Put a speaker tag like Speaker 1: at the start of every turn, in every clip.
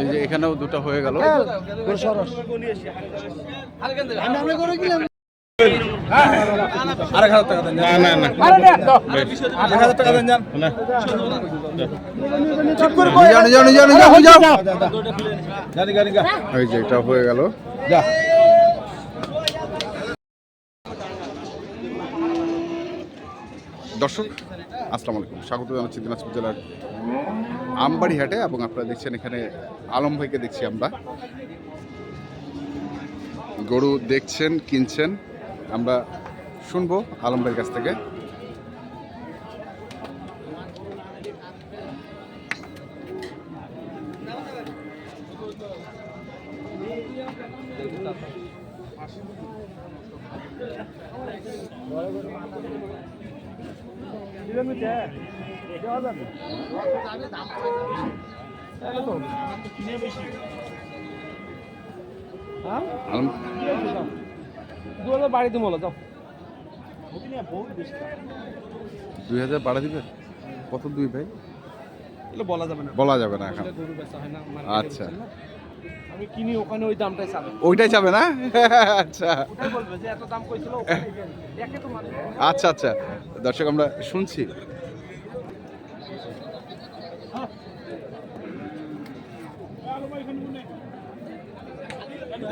Speaker 1: এই যে এখানেও দুটো হয়ে গেল।
Speaker 2: আরেক হাজার টাকা দেন
Speaker 1: না না
Speaker 2: হাজার টাকা দেন যান।
Speaker 1: যে এটা হয়ে গেল।
Speaker 2: যা।
Speaker 1: দর্শক আসসালামু আলাইকুম। স্বাগত জানাচ্ছি দিনাজপুর জেলার আমবাড়ি হাটে এবং আপনারা দেখছেন এখানে আলম ভাইকে দেখছি আমরা। গরু দেখছেন, কিনছেন, আমরা শুনব আলম ভাইয়ের কাছ থেকে।
Speaker 2: বাড়ি তুমি বলো যাও।
Speaker 1: দুই হাজার বাড়া দিবে? কত দুই ভাই?
Speaker 2: বলা যাবে না।
Speaker 1: বলা যাবে না এখন।
Speaker 2: গরু বেচা হয় না
Speaker 1: আচ্ছা।
Speaker 2: আমি কিনি ওখানে ওই দামটাই চাবে।
Speaker 1: ওইটাই যাবে না? আচ্ছা।
Speaker 2: ওটাই বলবে যে এত দাম কইছিল ওখানে তো মানে
Speaker 1: আচ্ছা আচ্ছা। দর্শক আমরা শুনছি।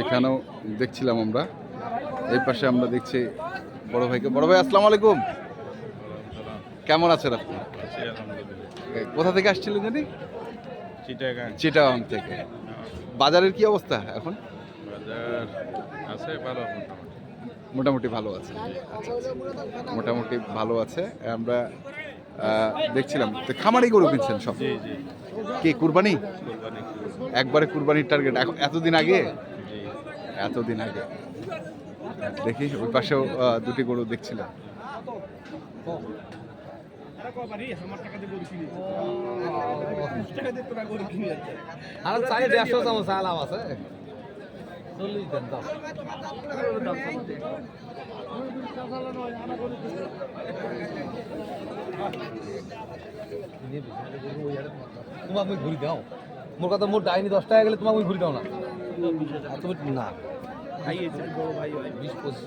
Speaker 1: এখানেও দেখছিলাম আমরা। এই পাশে আমরা দেখছি বড় ভাইকে। বড় ভাই আসসালামু আলাইকুম। কেমন আছেন আপনি? কোথা থেকে আসছিলেন জানি?
Speaker 3: চিটাগাং।
Speaker 1: চিটাগাং থেকে। বাজারের কি অবস্থা এখন?
Speaker 3: বাজার আছে ভালো মোটামুটি।
Speaker 1: ভালো আছে। মোটামুটি ভালো আছে। আমরা দেখছিলাম তো খামারি গরু কিনছেন সব? কি কুরবানি? একবারে কুরবানির টার্গেট এখন এতদিন আগে? এতদিন আগে। দেখি ওই পাশেও দুটি গরু দেখছিলাম।
Speaker 2: আর চাই দেড়শো চামচ সালাম আছে। চল্লিশ দেন দাও তোমাকে আমি ঘুরি দাও। মোর কথা মোর ডাইনি দশ টাকা গেলে তোমাকে ঘুরি দাও না। তুমি না। বিশ পঁচিশ।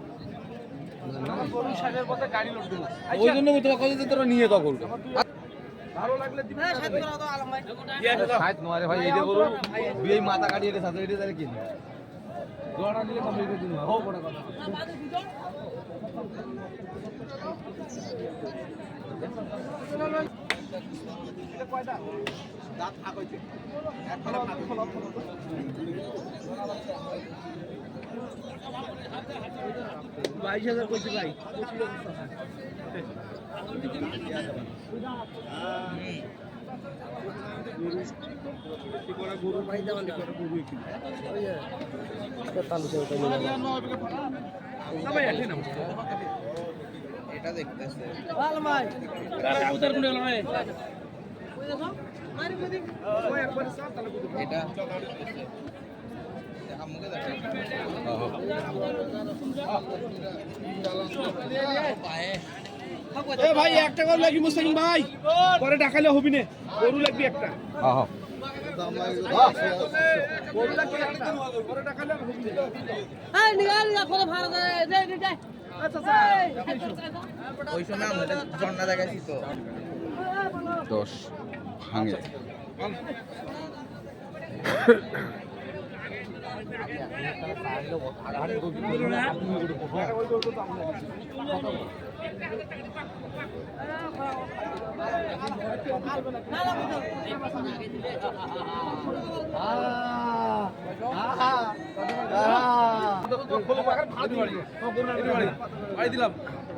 Speaker 2: ওই জন্য আমি তোমার কথা তোরা নিয়ে গরুটা ষাট নয় রে ভাই এই যে গরু। বিয়ে মাথা কাটিয়ে এটা তাহলে কিনি কমপ্লিট করে দিন হোক ওটা কথা। বাইশ হাজার কইছে ভাই।
Speaker 4: এ ভাই একটা গরু লাগি ভাই গরু লাগবি একটা
Speaker 1: হ্যাঁ হ্যাঁ
Speaker 4: গরু লাগবি একটা। পরে ডাকালে হবি না
Speaker 5: দে দে। দে
Speaker 1: দশ ভাঙে।
Speaker 2: ভাই দিলাম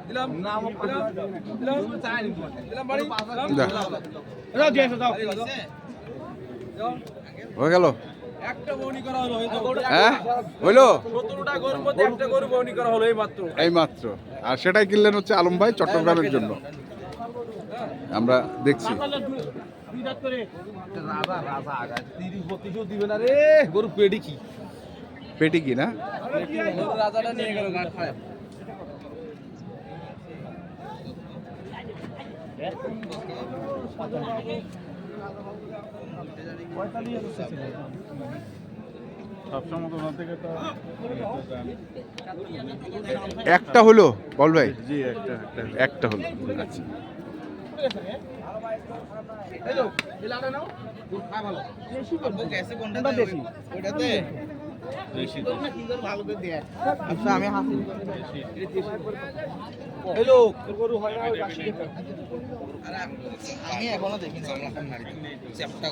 Speaker 2: দিলাম নাম দিলাম চাই দিলাম বাড়ি
Speaker 1: যা,
Speaker 4: দাও দিয়ে দাও
Speaker 1: হয়ে গেল হ্যাঁ? হইল?
Speaker 4: এই মাত্র।
Speaker 1: আর সেটাই কিনলেন হচ্ছে আলম ভাই চট্টগ্রামের জন্য। আমরা দেখছি।
Speaker 2: গরু পেডি কি?
Speaker 1: পেটি কি না?
Speaker 2: রাজাটা নিয়ে গেল গান
Speaker 1: একটা হলো বল ভাই।
Speaker 3: জি একটা একটা
Speaker 1: একটা হলো আচ্ছা
Speaker 3: বেশি
Speaker 2: হ্যালো
Speaker 4: হয় দেখো।
Speaker 2: আমি এখনও দেখিনি আমরা এখন মারি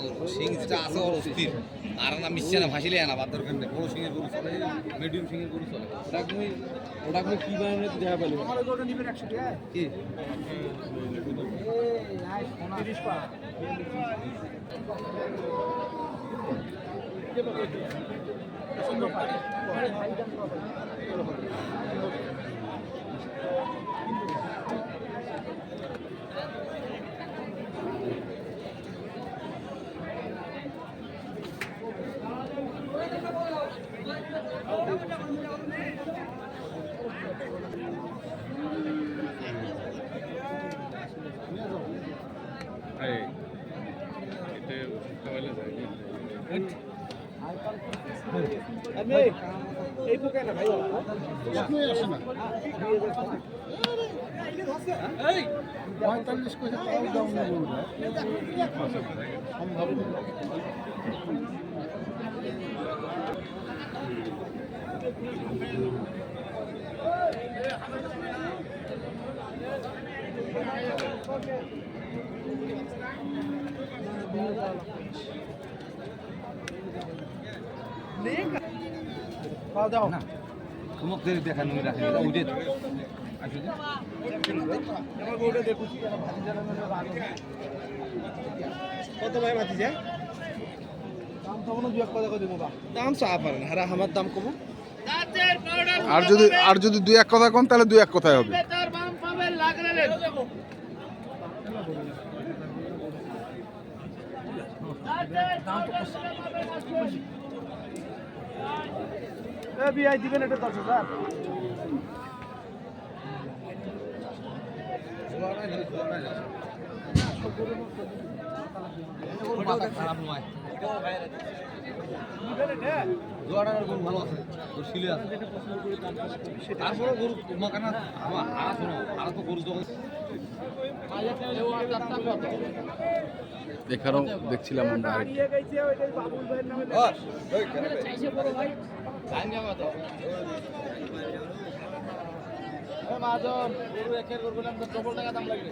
Speaker 2: করব সিং যেটা আছে ওর অস্থির আর না মিশছে না ভাসিলে না বাদ দরকার নেই বড় সিংয়ের গরু চলে মিডিয়াম সিংয়ের গরু চলে ওটা তুমি ওটা তুমি কি বানানো দেখা পেল কি
Speaker 4: তিরিশ না ভাই খাওয়া দাও
Speaker 2: না তোমাক দেরি দেখা নুই রাখি এটা উঠে আসলে
Speaker 4: আমার গরুটা দেখুন কত ভাই যায় দাম চা পারেন হারা
Speaker 1: আর যদি আর যদি দুই এক কথা কম তাহলে দুই এক কথাই হবে।
Speaker 4: বিআই দিবেন এটা দশ হাজার।
Speaker 2: খারাপ নয়। ভালো আছে। শিলে আছে। তারপরে গরু মাকানা আমার হারা শোনো হারা তো গরু যখন
Speaker 1: এখানেও দেখছিলাম আমরা
Speaker 4: মাজন, গরু একের গরু বললাম টাকা দাম লাগবে।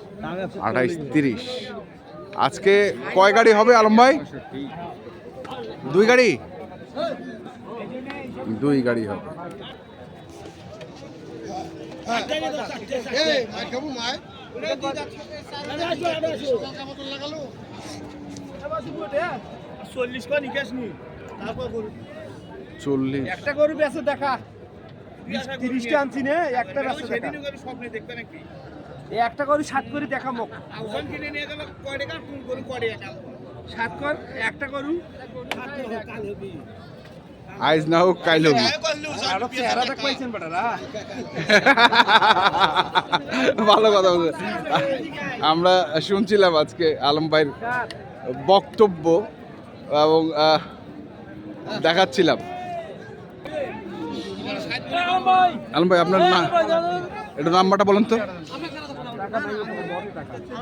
Speaker 1: আঠাইশ তিরিশ। আজকে কয় গাড়ি হবে আলম ভাই? দুই গাড়ি? দুই গাড়ি হবে।
Speaker 4: চল্লিশ একটা গরু বেচে দেখা। তিরিশটা আনছি নে একটা বেচে দেখা।
Speaker 3: স্বপ্নে দেখতে নাকি?
Speaker 4: একটা গরু সাত করে দেখা মুখ
Speaker 3: ওখান কিনে নিয়ে গেল কয় টাকা কোন গরু কয় টাকা
Speaker 4: সাত কর একটা গরু।
Speaker 1: আইজ না হোক কাইল হোক। ভালো কথা বলছে। আমরা শুনছিলাম আজকে আলম ভাইয়ের বক্তব্য এবং দেখাচ্ছিলাম। আলম ভাই। আপনার না এটা নাম্বারটা বলুন তো।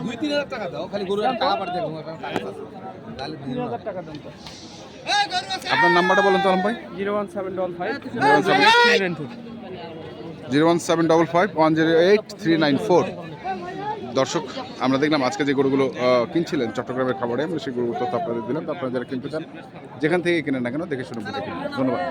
Speaker 2: দুই তিন হাজার টাকা দাও খালি গরু টাকা পাঠাতে হবে টাকা আছে তাহলে দুই হাজার টাকা দাম
Speaker 1: আপনার নাম্বারটা বলেন তো আলম ভাই।
Speaker 4: Zero one seven double five
Speaker 1: zero one seven double five one zero eight three nine four. দর্শক আমরা দেখলাম আজকে যে গরুগুলো কিনছিলেন চট্টগ্রামের খাবারে আমরা সেই গরুগুলো তথ্য আপনাদের দিলাম। তো আপনারা যারা কিনতে চান যেখান থেকে কিনেন না কেন দেখে শুনে বুঝে ধন্যবাদ।